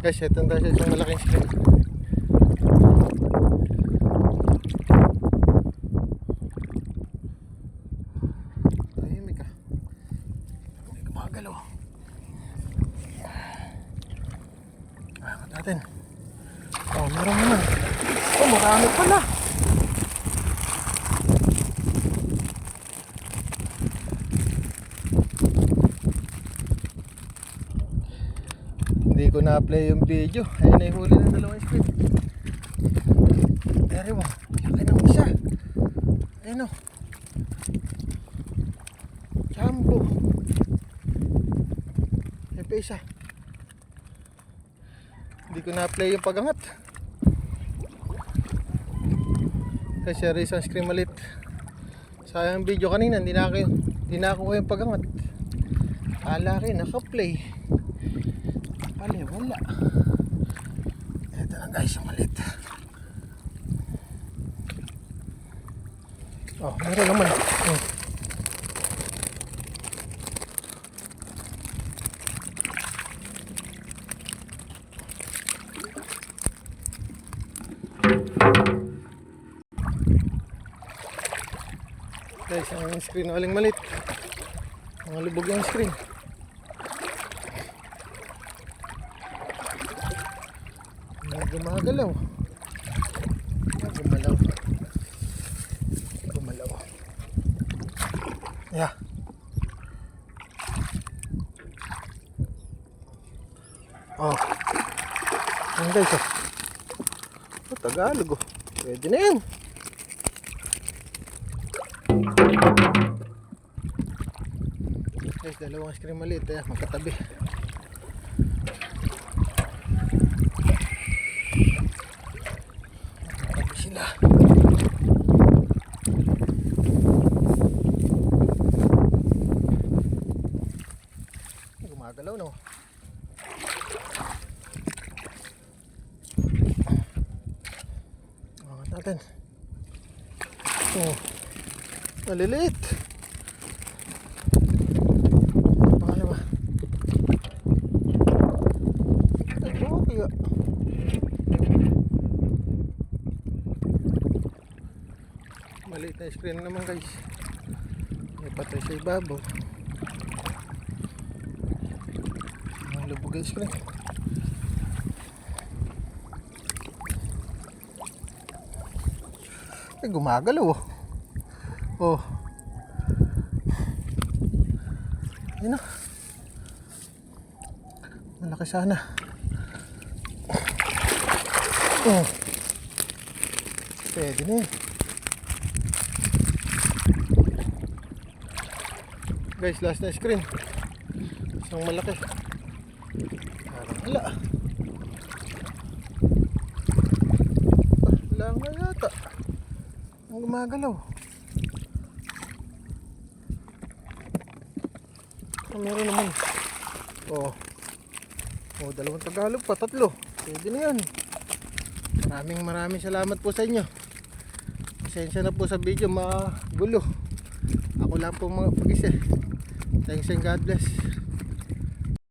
Guys, ito tayo sa isang malaking screen. Tahimik ka. May gumagalaw. Natin. Oh, meron naman. Oh, marami pala. Hindi ko na-play yung video. Ayun yung huli ng dalawang screen. Pero mo, laki ng isa. Ayun o. Jumbo. Ayun pa isa. Hindi ko na-play yung pagangat. Kasi rin isang screen malit. Sayang video kanina, hindi na ako, hindi na ako yung pagangat. Kala rin, naka-play. Pali, wala. Ito na guys, ang malit. Oh, meron naman. Oh. Guys, ang screen waling malit. Mga lubog yung screen. Mga gumagalaw. Gumalaw. Gumalaw. Yeah. Oh. Ang guys oh. Oh, Tagalog oh. Pwede na yan. Guys, dalawang screen maliit. Ayan, magkatabi. Sila. Gumagalaw no. Angat natin. Oh. Maliliit. Pangalawa. Maliit na screen naman guys. May patay sa ibabaw. Ang lubog ang screen. Ay, gumagalaw oh. Oh. Ayun na. Malaki sana. Oh. Pwede na yun. Guys, last na screen. Isang malaki. Parang wala. Wala nga yata. Ang gumagalaw. Oh, meron naman. Oh. Oh, dalawang Tagalog pa, tatlo. Pwede na yan. Maraming maraming salamat po sa inyo. Pasensya na po sa video, magulo. Ako lang po mga pag-isa. Thanks and God bless.